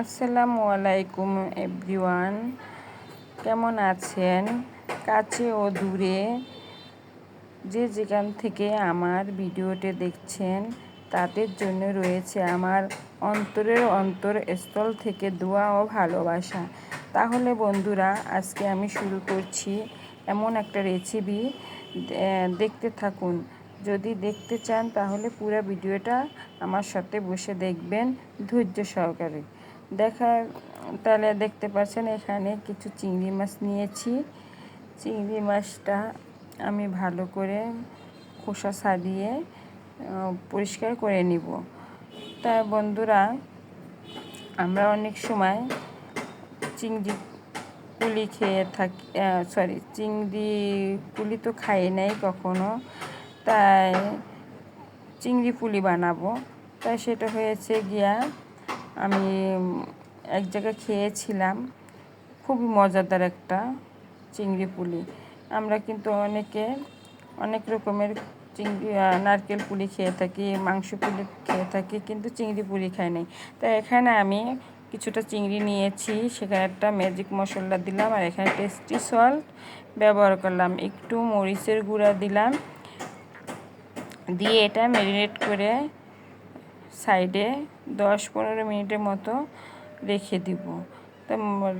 আসসালামু আলাইকুম এভরিওয়ান। কেমন আছেন? কাছে ও দূরে যে যেখান থেকে আমার ভিডিওটি দেখছেন, তাদের জন্য রয়েছে আমার অন্তরের অন্তর স্থল থেকে দোয়া ও ভালোবাসা। তাহলে বন্ধুরা, আজকে আমি শুরু করছি এমন একটা রেসিপি দেখতে থাকুন। যদি দেখতে চান, তাহলে পুরো ভিডিওটা আমার সাথে বসে দেখবেন ধৈর্য সহকারে। দেখা তাহলে দেখতে পাচ্ছেন এখানে কিছু চিংড়ি মাছ নিয়েছি। চিংড়ি মাছটা আমি ভালো করে খোসা ছাড়িয়ে পরিষ্কার করে নিব। তা বন্ধুরা, আমরা অনেক সময় চিংড়ি কুলি খেয়ে থাকি সরি চিংড়ি কুলি তো খাই নাই কখনো, তাই চিংড়ি পুলি বানাবো। তাই সেটা হয়েছে গিয়া আমি এক জায়গায় খেয়েছিলাম। খুবই মজাদার একটা চিংড়ি পুলি। আমরা কিন্তু অনেকে অনেক রকমের চিংড়ি নারকেল পুলি খেয়ে থাকি, মাংস পুলি খেয়ে থাকি, কিন্তু চিংড়ি পুলি খাই নাই। তাই এখানে আমি কিছুটা চিংড়ি নিয়েছি, সেখানে একটা ম্যাজিক মশলা দিলাম, আর এখানে টেস্টি সল্ট ব্যবহার করলাম। একটু মরিচের গুঁড়া দিলাম। দিয়ে এটা ম্যারিনেট করে সাইডে দশ পনেরো মিনিটের মতো রেখে দিব। তো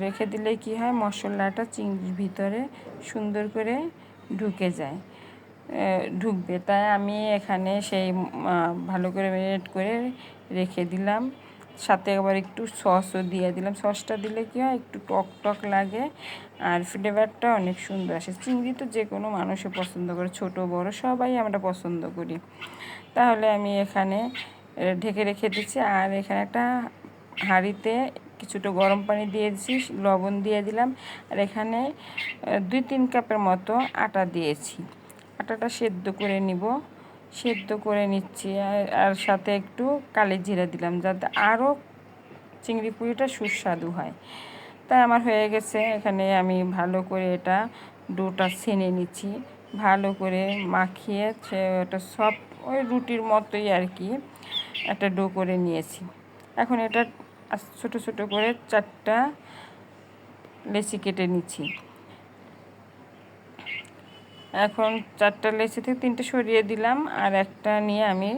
রেখে দিলে কি হয়? মশলাটা চিংড়ির ভিতরে সুন্দর করে ঢুকে যায়। ঢুকবে। তাই আমি এখানে সেই ভালো করে ম্যারিনেট করে রেখে দিলাম। সাথে আবার একটু সসও দিয়ে দিলাম। সসটা দিলে কি হয়? একটু টক টক লাগে আর ফ্লেভারটা অনেক সুন্দর আসে। চিংড়ি তো যে কোনো মানুষে পছন্দ করে। ছোট, বড় সবাই আমরা পছন্দ করি। তাহলে আমি এখানে ঢেকে রেখে দিচ্ছি। আর এখানে একটা হাঁড়িতে কিছুটা গরম পানি দিয়ে দিচ্ছি, লবণ দিয়ে দিলাম। আর এখানে দুই তিন কাপের মতো আটা দিয়েছি। আটাটা সেদ্ধ করে নিব। সেদ্ধ করে নিচ্ছি। আর সাথে একটু কালি জিরা দিলাম যাতে আরও চিংড়ি পুরিটা সুস্বাদু হয়। তাই আমার হয়ে গেছে। এখানে আমি ভালো করে এটা ডোটা ছেনে নিচ্ছি। ভালো করে মাখিয়ে ওটা সব ওই রুটির মতোই আর কি। একটা ডো করে নিয়েছি। এখন এটা ছোট ছোট করে চারটা লেচি কেটে নিচ্ছি। এখন চারটা লেচি থেকে তিনটে সরিয়ে দিলাম আর একটা নিয়ে আমি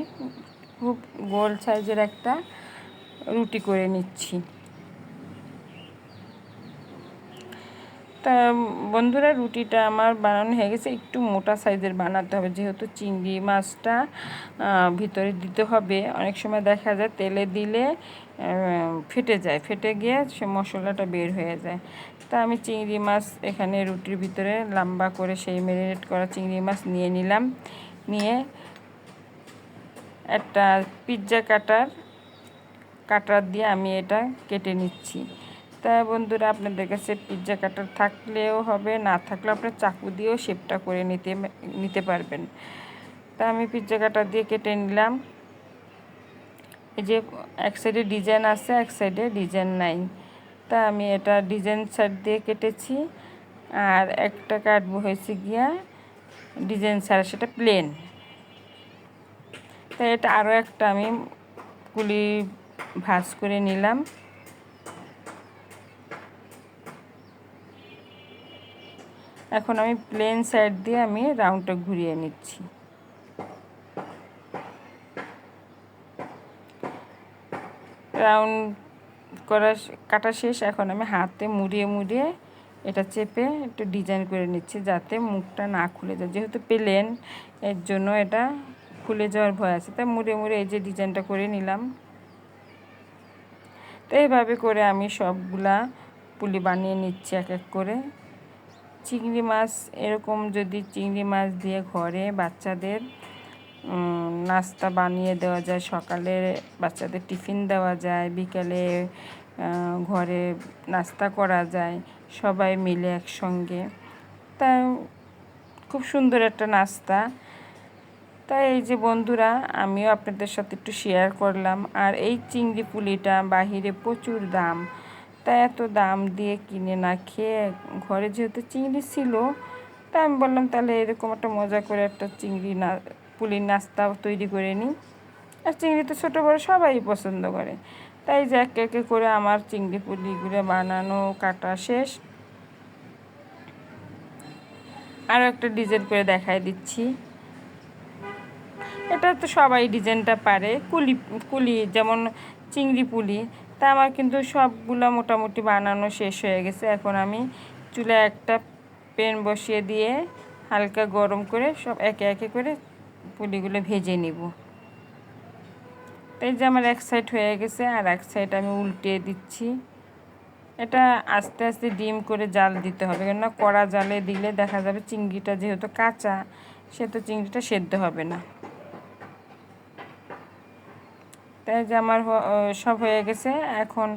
খুব গোল সাইজের একটা রুটি করে নিচ্ছি। তা, বন্ধুরা, রুটিটা আমার বানানো হয়ে গেছে। একটু মোটা সাইজের বানাতে হবে, যেহেতু চিংড়ি মাছটা ভিতরে দিতে হবে। অনেক সময় দেখা যায় তেলে দিলে ফেটে যায়। ফেটে গিয়ে সে মশলাটা বের হয়ে যায়। তা, আমি চিংড়ি মাছ এখানে রুটির ভিতরে লম্বা করে সেই ম্যারিনেট করা চিংড়ি মাছ নিয়ে নিলাম। নিয়ে একটা পিৎজা কাটার কাটার দিয়ে আমি এটা কেটে নিচ্ছি। তা বন্ধুরা, আপনাদের কাছে পিৎজা কাটার থাকলেও হবে, না থাকলেও আপনার চাকু দিয়েও শেপটা করে নিতে নিতে পারবেন। তা আমি পিৎজা কাটার দিয়ে কেটে নিলাম। এই যে এক সাইডে ডিজাইন আছে, এক সাইডে ডিজাইন নাই। তা আমি এটা ডিজাইন সাইড দিয়ে কেটেছি। আর একটা কাটবো হয়েছে গিয়া ডিজাইন ছাড়া সেটা প্লেন তাই এটা আরও একটা আমি কুলি ভাজ করে নিলাম। এখন আমি প্লেন সাইড দিয়ে আমি রাউন্ডটা ঘুরিয়ে নিচ্ছি। রাউন্ড করা কাটা শেষ, এখন আমি হাতে মুড়িয়ে মুড়িয়ে এটা চেপে একটু ডিজাইন করে নিচ্ছি যাতে মুখটা না খুলে যায়। যেহেতু প্লেন এর জন্য এটা খুলে যাওয়ার ভয় আছে, তাই মুড়ে মুড়ে এই যে ডিজাইনটা করে নিলাম। তো এইভাবে করে আমি সবগুলা পুলি বানিয়ে নিচ্ছি এক এক করে। চিংড়ি মাছ এরকম যদি চিংড়ি মাছ দিয়ে ঘরে বাচ্চাদের নাস্তা বানিয়ে দেওয়া যায়, সকালে বাচ্চাদের টিফিন দেওয়া যায়, বিকেলে ঘরে নাস্তা করা যায়, সবাই মিলে একসঙ্গে। তা খুব সুন্দর একটা নাস্তা। তাই এই যে বন্ধুরা, আমিও আপনাদের সাথে একটু শেয়ার করলাম। আর এই চিংড়ি পুলিটা বাহিরে প্রচুর দাম। তা এত দাম দিয়ে কিনে না খেয়ে ঘরে যেহেতু চিংড়ি ছিল, তা আমি বললাম তাহলে এরকম একটা মজা করে একটা চিংড়ি না, পুলির নাস্তা তৈরি করে নিই আর চিংড়ি তো ছোটো বড়ো সবাই পছন্দ করে। তাই যে একে একে করে আমার চিংড়ি পুলিগুলো বানানো, কাটা শেষ। আরও একটা ডিজাইন করে দেখাই দিচ্ছি। এটা তো সবাই ডিজাইনটা পারে। কুলি কুলি যেমন চিংড়ি পুলি তা আমার কিন্তু সবগুলো মোটামুটি বানানো শেষ হয়ে গেছে। এখন আমি চুলে একটা পেন বসিয়ে দিয়ে হালকা গরম করে সব একে একে করে পুলিগুলো ভেজে নিব। তাই যে আমার এক সাইড হয়ে গেছে আর এক সাইড আমি উল্টে দিচ্ছি। এটা আস্তে আস্তে ডিম করে জাল দিতে হবে, কেননা কড়া জালে দিলে দেখা যাবে চিংড়িটা যেহেতু কাঁচা, সে তো চিংড়িটা সেদ্ধ হবে না। তাই যে আমার সব হয়ে গেছে, এখন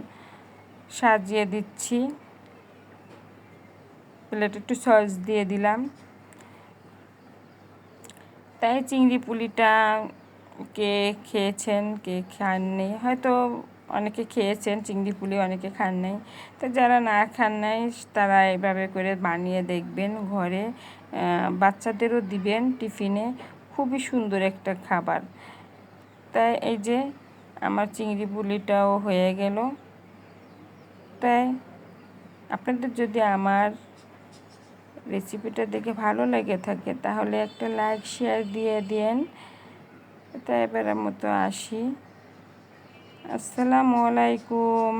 সাজিয়ে দিচ্ছি। প্লেটে একটু সস দিয়ে দিলাম। তাই চিংড়ি পুলিটা কে খেয়েছেন, কে খাননি হয়তো অনেকে খেয়েছেন, চিংড়ি পুলি অনেকে খান নাই। তো যারা না খান নাই, তারা এভাবে করে বানিয়ে দেখবেন ঘরে। বাচ্চাদেরও দিবেন টিফিনে। খুবই সুন্দর একটা খাবার। তাই এই যে আমার চিংড়ি পুলিটাও হয়ে গেল। তাই আপনাদের যদি আমার রেসিপিটা দেখে ভালো লেগে থাকে, তাহলে একটা লাইক শেয়ার দিয়ে দেন তাই এবারের মতো আসি। আসসালামু আলাইকুম।